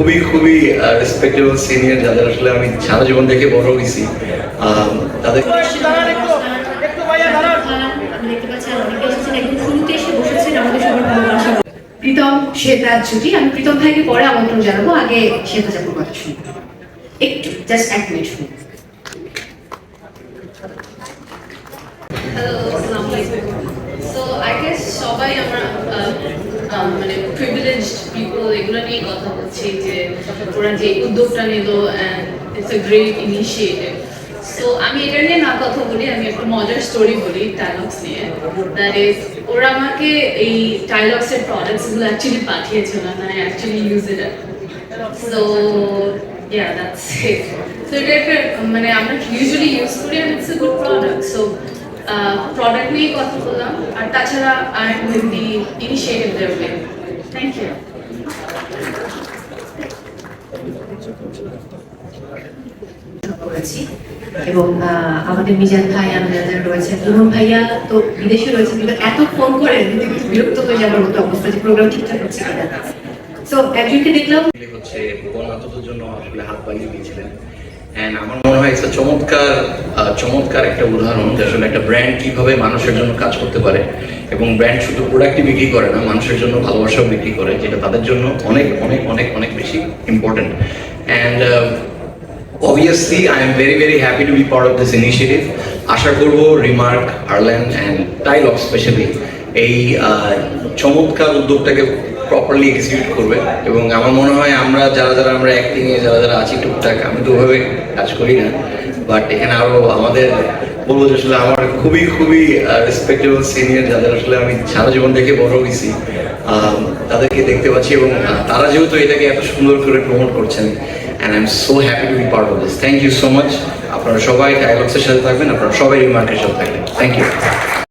খুবই খুবই respectable senior যাদের আসলে আমি সারা জীবন দেখে বড় হয়েছি। তাদের প্রীতম শ্বেতা জুটি আমি প্রীতম ভাইকে পরে আমন্ত্রণ জানাব। আগে শ্বেতা কথা শুনব একটু জাস্ট এক মিনিট শুনুন হ্যালো আসসালামু আলাইকুম। সো আই গেস সবাই আমরা মানে প্রিভিলেজড পিপল এগুলো নিয়ে কথা বলছি যে ওরা যে উদ্যোগটা নিল and it's a great initiative so আমি এটা নিয়ে না কথা বলি, আমি একটা মজার স্টোরি বলি টাইলক্স নিয়ে। দ্যাট ইজ ওরা আমাকে এই টাইলক্সের প্রোডাক্টসগুলো অ্যাকচুয়ালি পাঠিয়েছিল না actually use it so yeah, that's it. So, এটা একটা মানে আমরা ইউজুয়ালি ইউজ করি and it's a good product. So product নিয়ে কথা বললাম আর তাছাড়া I am with the initiative their way thank you করেছি এবং আহ, আমাদের মিজান ভাই আমাদের যারা রয়েছেন ইমন ভাইয়া তো বিদেশে রয়েছেন কিন্তু এত ফোন করেন কিন্তু বিরক্ত হয়ে যাওয়ার মতো অবস্থা যে প্রোগ্রাম ঠিকঠাক হচ্ছে কিনা। সো একজনকে দেখলাম। হচ্ছে জন্য আসলে হাত বাড়িয়ে দিয়েছিলেন। আমার মনে হয় এটা চমৎকার চমৎকার একটা উদাহরণ যে আসলে একটা ব্র্যান্ড মানুষের জন্য কাজ করতে পারে এবং ব্র্যান্ড শুধু প্রোডাক্টই বিক্রি করে না, মানুষের জন্য ভালোবাসাও বিক্রি করে, যেটা তাদের জন্য অনেক অনেক অনেক অনেক বেশি important and obviously I am very happy to be part of this initiative আশা করব রিমার্ক আর্ল্যান্ড অ্যান্ড টাইলক স্পেশালি এই চমৎকার উদ্যোগটাকে প্রপারলি এক্সিকিউট করবে। এবং আমার মনে হয় আমরা, যারা যারা আমরা অ্যাক্টিংয়ে যারা যারা আছি টুকটাক, আমি তো ওভাবে কাজ করি না। বাট এখানে আরও আমাদের বলব যে আসলে আমার খুবই খুবই রেসপেক্টেবল সিনিয়র যাদের আসলে আমি সারা জীবন দেখে বড় হয়েছি তাদেরকে দেখতে পাচ্ছি এবং তারা যেহেতু এটাকে এত সুন্দর করে প্রমোট করছেন and I am so happy to be part of this thank you so much আপনারা সবাই ডায়লগসের সাথে থাকবেন, আপনারা সবাই রিমার্কের সাথে থাকবেন। Thank you